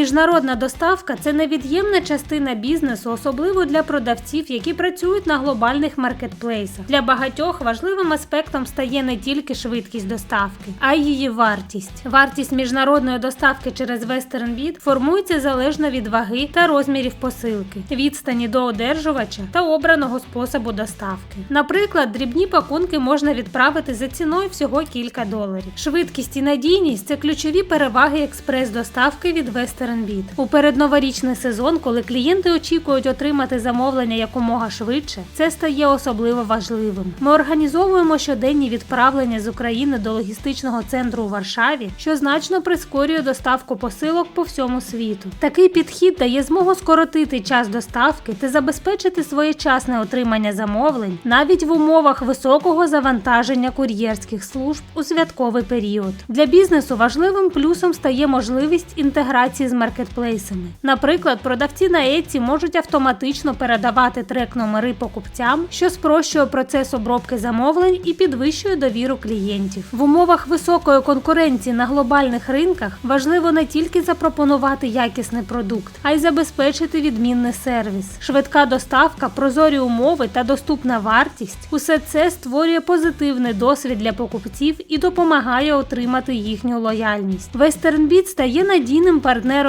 Міжнародна доставка це невід'ємна частина бізнесу, особливо для продавців, які працюють на глобальних маркетплейсах. Для багатьох важливим аспектом стає не тільки швидкість доставки, а й її вартість. Вартість міжнародної доставки через WesternBit формується залежно від ваги та розмірів посилки, відстані до одержувача та обраного способу доставки. Наприклад, дрібні пакунки можна відправити за ціною всього кілька доларів. Швидкість і надійність це ключові переваги експрес-доставки від WesternBit. У передноворічний сезон, коли клієнти очікують отримати замовлення якомога швидше, це стає особливо важливим. Ми організовуємо щоденні відправлення з України до логістичного центру у Варшаві, що значно прискорює доставку посилок по всьому світу. Такий підхід дає змогу скоротити час доставки та забезпечити своєчасне отримання замовлень навіть в умовах високого завантаження кур'єрських служб у святковий період. Для бізнесу важливим плюсом стає можливість інтеграції з маркетплейсами. Наприклад, продавці на Etsy можуть автоматично передавати трек-номери покупцям, що спрощує процес обробки замовлень і підвищує довіру клієнтів. В умовах високої конкуренції на глобальних ринках важливо не тільки запропонувати якісний продукт, а й забезпечити відмінний сервіс. Швидка доставка, прозорі умови та доступна вартість усе це створює позитивний досвід для покупців і допомагає отримати їхню лояльність. WesternBit стає надійним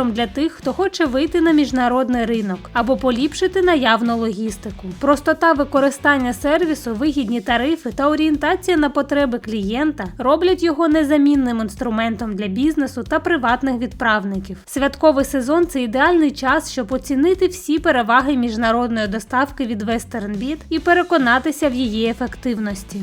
партнером для тих, хто хоче вийти на міжнародний ринок або поліпшити наявну логістику. Простота використання сервісу, вигідні тарифи та орієнтація на потреби клієнта роблять його незамінним інструментом для бізнесу та приватних відправників. Святковий сезон це ідеальний час, щоб оцінити всі переваги міжнародної доставки від WesternBit і переконатися в її ефективності.